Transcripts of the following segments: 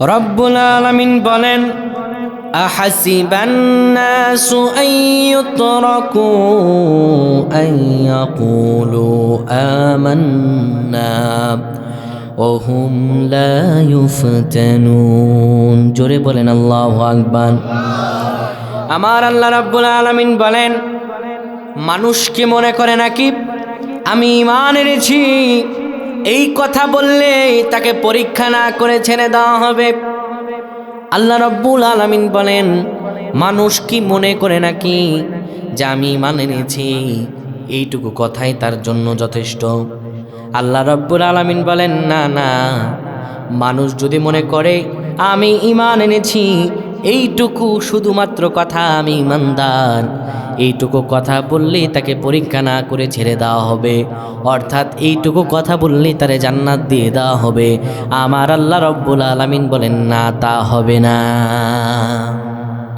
রব্বুল আলামিন বলেন أحسب الناس أن يتركوا أن يقولوا آمنا وهم لا يفتنون জোরে বলেন আল্লাহু আকবার আমার আল্লাহ রাব্বুল আলামিন বলেন মানুষ কি মনে করে নাকি আমি ইমান এনেছি এই কথা বললে তাকে পরীক্ষা না করে ছেড়ে দেওয়া হবে। আল্লাহ রব্বুল আলামিন বলেন, মানুষ কি মনে করে নাকি যে আমি ইমান এনেছি? এইটুকু কথাই তার জন্য যথেষ্ট। আল্লাহ রব্বুল আলামিন বলেন, না না। মানুষ যদি মনে করে, আমি ইমান এনেছি এইটুকু শুধুমাত্র কথা আমি ইমানদার। এইটুকু কথা বললেই তাকে পরীক্ষা না করে ছেড়ে দেওয়া হবে। অর্থাৎ এইটুকু কথা বললেই তারে জান্নাত দিয়ে দেওয়া হবে। আমার আল্লাহ রব্বুল আলামিন বলেন, না, তা হবে না।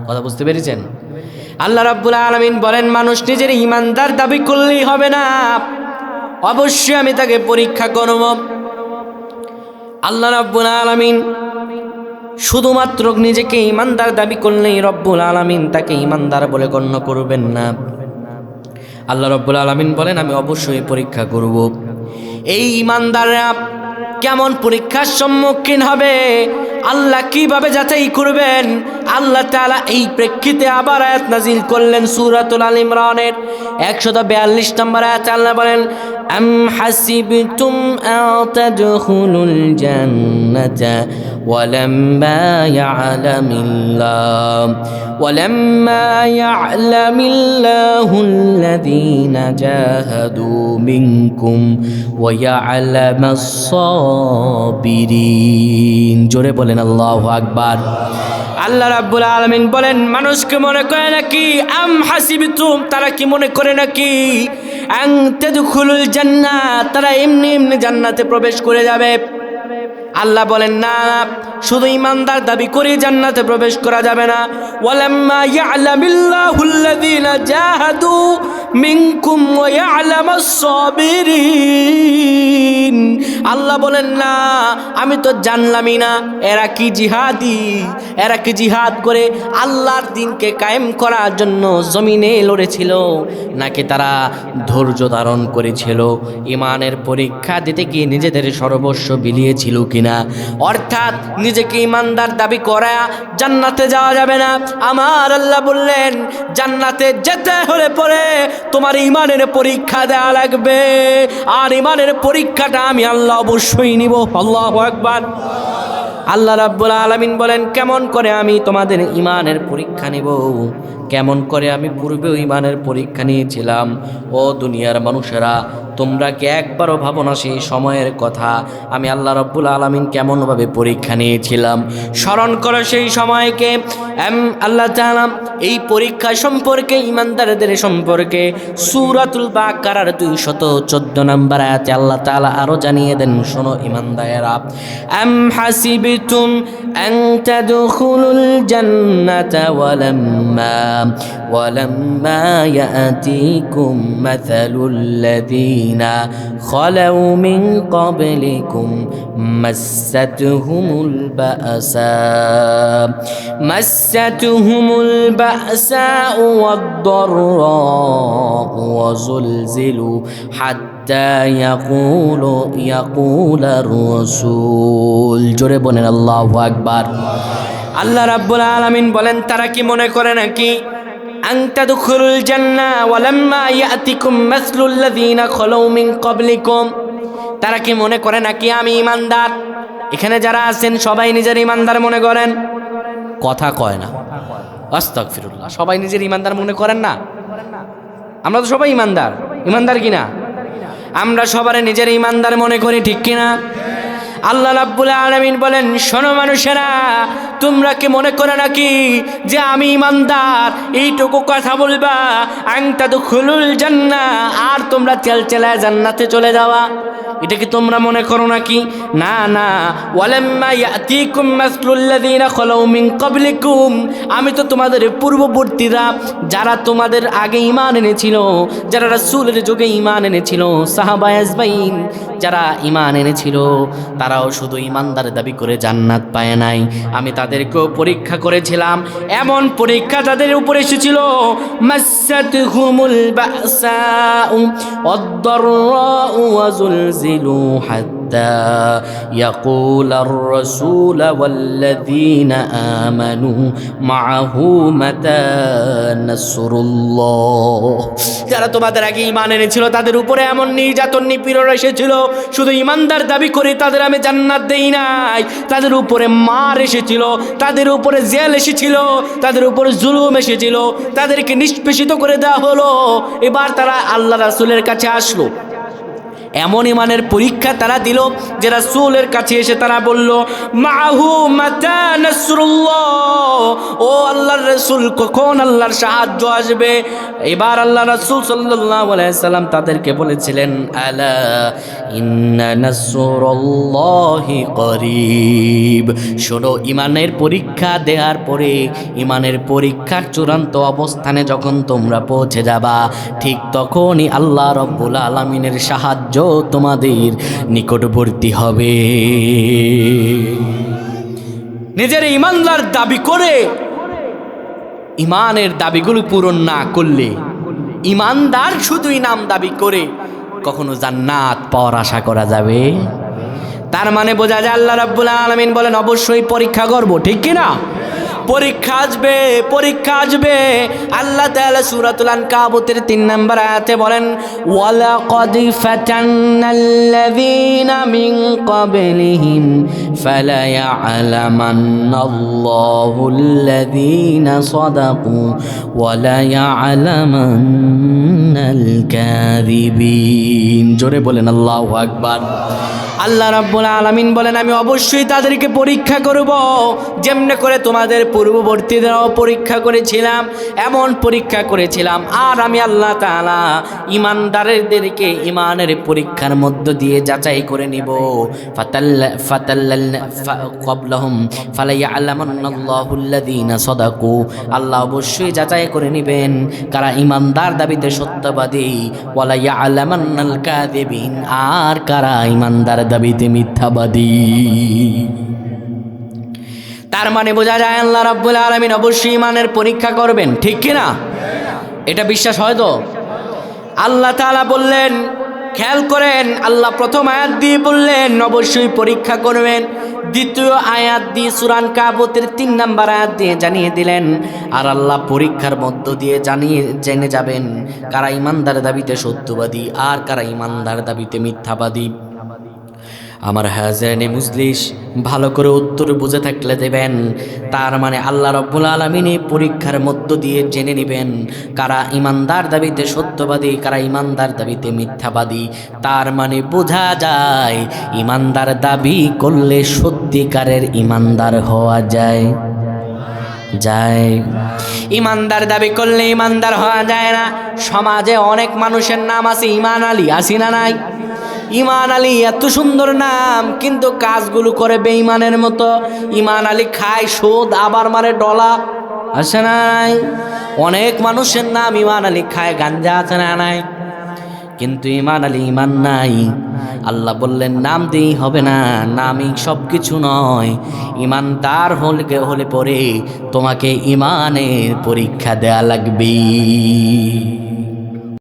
কথা বুঝতে পেরেছেন? আল্লাহ রব্বুল আলামিন বলেন, মানুষ নিজের ইমানদার দাবি করলেই হবে না। অবশ্যই আমি তাকে পরীক্ষা করব। আল্লাহ রব্বুল আলামিন শুধুমাত্র নিজেকে ইমানদার দাবি করলেই রব্বুল আলামিন তাকে ইমানদার বলে গণ্য করবেন না। আল্লাহ রব্বুল আলামিন বলেন, আমি অবশ্যই পরীক্ষা করব। এই ইমানদাররা কেমন পরীক্ষার সম্মুখীন হবে? আল্লাহ কীভাবে যাচাই করবেন? আল্লাহ তাআলা এই প্রেক্ষিতে আবার আয়াত নাজিল করলেন সূরাতুল আল ইমরানের একশত বিয়াল্লিশ নম্বর আয়াত আল্লাহ বলেন আম হাসিবতুম আন তাদখুলুল জান্নাতা ولما يعلم الله ولما يعلم الله الذين جاهدوا منكم ويعلم الصابرين জোরে বলেন আল্লাহু আকবার আল্লাহ রাব্বুল আলামিন বলেন মানুষকে মনে করে নাকি আম হাসিবতুম তারা কি মনে করে নাকি আং তাদখুলুল তারা এমনি এমনি জান্নাতে প্রবেশ করে যাবে। আল্লাহ বলেন না শুধু ইমানদার দাবি করে জান্নাতে প্রবেশ করা যাবে না। জাহাদু আল্লাহ বলেন, না, আমি তো জানলামই না। এরা কি জিহাদি? এরা কি জিহাদ করে আল্লাহর দিনকে কায়েম করার জন্য জমিনে লড়েছিল, নাকি তারা ধৈর্য ধারণ করেছিল? ইমানের পরীক্ষা দিতে গিয়ে নিজেদের সর্বস্ব বিলিয়েছিল কিনা? অর্থাৎ নিজেকে ইমানদার দাবি করা জান্নাতে যাওয়া যাবে না। আমার আল্লাহ বললেন, জান্নাতে যেতে হলে পরে তোমার ইমানের পরীক্ষা দেওয়া লাগবে। আর ইমানের পরীক্ষাটা আমি আল্লাহ অবশ্যই নিব। আল্লাহ একবার আল্লাহ রাব্বুল আলামিন বলেন, কেমন করে আমি তোমাদের ইমানের পরীক্ষা নিব? কেমন করে আমি পূর্বেও ইমানের পরীক্ষা নিয়েছিলাম? ও দুনিয়ার মানুষেরা তোমরা কি একবারও ভাবো না সেই সময়ের কথা? আমি আল্লাহ রব্বুল আলমিন কেমনভাবে পরীক্ষা নিয়েছিলাম? স্মরণ করো সেই সময়কে। আল্লাহ তাআলা এই পরীক্ষা সম্পর্কে ইমানদারদের সম্পর্কে সুরাতুল বাকারার দুই শত চোদ্দ নম্বর আয়াতে আল্লাহ তাআলা আরও জানিয়ে দেন শোনো ইমানদারেরা এম হাসিবিতুম أن تدخلوا الجنة ولما ولما يأتيكم مثل الذين خلوا من قبلكم مستهم البأساء مستهم البأساء والضراء وزلزلوا حتى يقول يقول الرسول জোরে বলেন আল্লাহু আকবার আল্লাহ রাব্বুল আলামিন বলেন তারা কি মনে করে নাকি আন তাদখুলুল জান্নাহ ওয়ালাম্মা ইয়াতিকুম মাসলুল লাযিনা খালাউ মিন ক্বাবলিকুম তারা কি মনে করে নাকি আমি ইমানদার এখানে যারা আছেন সবাই নিজের ইমানদার মনে করেন কথা কয় না। আস্তাগফিরুল্লাহ। সবাই নিজের ইমানদার মনে করেন না? আমরা তো সবাই ইমানদার। ইমানদার কিনা? আমরা সবার নিজের ইমানদার মনে করি, ঠিক কিনা? আল্লাহ রাব্বুল আলামিন বলেন, শোনো মানুষেরা, তোমরা কি মনে করে নাকি যে আমি ইমানদার? এইটুকু কথা বলবা, আংটা তো খুলুল জান্না আর তোমরা তেল চেলায় জান্নাতে চলে যাওয়া? এটা কি তোমরা মনে করো নাকি? না না। আমি তো তোমাদের পূর্ববর্তীরা, যারা তোমাদের আগে ঈমান এনেছিল, যারা রাসূলের যুগে ঈমান এনেছিল সাহাবা আজমাইন যারা ঈমান এনেছিল তারাও শুধু ইমানদার দাবি করে জান্নাত পায় নাই। আমি তাদেরকেও পরীক্ষা করেছিলাম। এমন পরীক্ষা তাদের উপরে এসেছিল অদ্দর حتى يقول الرسول والذين آمنوا معه متى نصر الله যারা তোমাদের আগে ইমান এনেছিল তাদের উপরে এমন নির্যাতন নিপীড়ন এসেছিল শুধু ইমানদার দাবি করে তাদের আমি জান্নাত দেই নাই তাদের উপরে মার এসেছিল তাদের উপরে জেল এসেছিল তাদের উপরে জুলুম এসেছিল তাদেরকে নিষ্পেষিত করে দেওয়া হলো এবার তারা আল্লাহ রাসুলের কাছে আসলো এমন ইমানের পরীক্ষা তারা দিল যে রাসূলের কাছে এসে তারা বলল, মাহু ও আল্লাহর রসুল, কখন আল্লাহর সাহায্য আসবে? এবার আল্লাহ রসুল সাল্লাম তাদেরকে বলেছিলেন, আলা শোনো, ইমানের পরীক্ষা দেওয়ার পরে, ইমানের পরীক্ষার চূড়ান্ত অবস্থানে যখন তোমরা পৌঁছে যাবা, ঠিক তখনই আল্লাহ রব্বুল আলমিনের সাহায্য তোমাদের নিকটবর্তী হবে। নিজের ইমানদার দাবি করে, ইমানের দাবিগুলো পূরণ না করলে, ইমানদার শুধুই নাম দাবি করে কখনো জান্নাত পাওয়ার আশা করা যাবে? তার মানে বোঝা যায় আল্লাহ রাব্বুল আলামিন বলেন, অবশ্যই পরীক্ষা করব ঠিক কি না পরীক্ষা আসবে পরীক্ষা আসবে। আল্লাহ তাআলা সূরাতুল আনকাবুতের 3 নম্বর আয়াতে বলেন, ওয়ালাকাদ ফাতান্নাল্লাযীনা মিন ক্বাবলিহিম ফালা ইয়া'লামান্নাল্লাহুল্লাযীনা সাদাকু ওয়ালা ইয়া'লামান্নাল কাযিবিন। জোরে বলেন, আল্লাহু আকবার। আল্লাহ রাব্বুল আলামিন বলেন, আমি অবশ্যই তাদেরকে পরীক্ষা করব। যেমনে করে তোমাদের পূর্ববর্তীদেরও পরীক্ষা করেছিলাম, এমন পরীক্ষা করেছিলাম। আর আমি আল্লাহ তাআলা ইমানদারদেরকে ইমানের পরীক্ষার মধ্য দিয়ে যাচাই করে নিব। সাদাকু। আল্লাহ অবশ্যই যাচাই করে নেবেন, কারা ইমানদার দাবিতে সত্যবাদী। ওয়ালা ইয়ালামান্নাল কাযিবিন, আর কারা ইমানদার দাবিতে মিথ্যাবাদী। তার মানে বোঝা যায় আল্লাহ রাব্বুল আলামিন অবশ্যই ইমানের পরীক্ষা করবেন, ঠিক কি না এটা বিশ্বাস হয় তো? আল্লাহ তাআলা বললেন, খেয়াল করেন, আল্লাহ প্রথম আয়াত দিয়ে বললেন, অবশ্যই পরীক্ষা করবেন। দ্বিতীয় আয়াত দিয়ে সুরান কাবতের তিন নাম্বার আয়াত দিয়ে জানিয়ে দিলেন, আর আল্লাহ পরীক্ষার মধ্য দিয়ে জানিয়ে, জেনে যাবেন কারা ইমানদার দাবিতে সত্যবাদী আর কারা ইমানদার দাবিতে মিথ্যাবাদী। আমার হাজারানি মুজলিস ভালো করে উত্তর বুঝে থাকলে দেবেন। তার মানে আল্লাহ রব্বুল আলমিনে পরীক্ষার মধ্য দিয়ে জেনে নেবেন কারা ইমানদার দাবিতে সত্যবাদী, কারা ইমানদার দাবিতে মিথ্যাবাদী। তার মানে বোঝা যায় ইমানদার দাবি করলে সত্যিকারের ইমানদার হওয়া যায়। যায়। ইমানদার দাবি করলে ইমানদার হওয়া যায় না। সমাজে অনেক মানুষের নাম আছে ইমান আলী আসি না নাই। ইমান আলী এত সুন্দর নাম, কিন্তু কাজগুলো করে বেঈমানের মতো। ইমান আলী খায়, সুদ, আবার মারে ডলা। আছে নাই। অনেক মানুষের নাম ইমান আলী খায়, গাঞ্জা আছে না নাই? কিন্তু ইমান আলী ইমান নাই। আল্লাহ বললেন, নাম দিয়েই হবে না, নামই সব কিছু নয়। ইমান তার হলে হলে পরে তোমাকে ইমানের পরীক্ষা দেয়া লাগবে